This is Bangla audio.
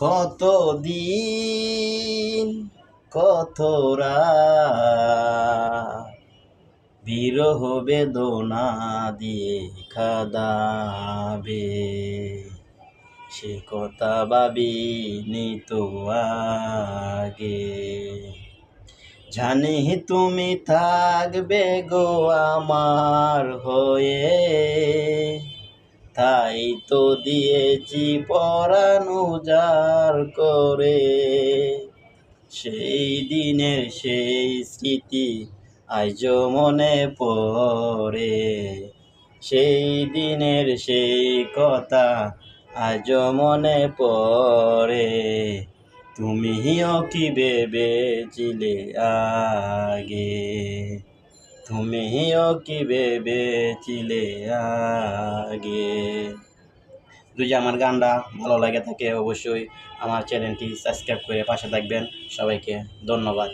কত দিন কত রাত বিরহ বেদনা দিয়ে খাদাবে সে কথা ভাবিনি তো আগে। জানি তুমি থাকবে গো আমার হয়ে। তাই তো দিয়েছি পরানো যার করে। সেই দিনের সেই স্মৃতি আজ মনে পড়ে। সেই দিনের সেই কথা আজ মনে পড়ে। তুমিও কি ভেবেছিলে আগে? তুমিও কি ভেবেছিলে আগে। যদি আমার গানটা ভালো লাগে থাকে অবশ্যই আমার চ্যানেলটি সাবস্ক্রাইব করে পাশে থাকবেন। সবাইকে ধন্যবাদ।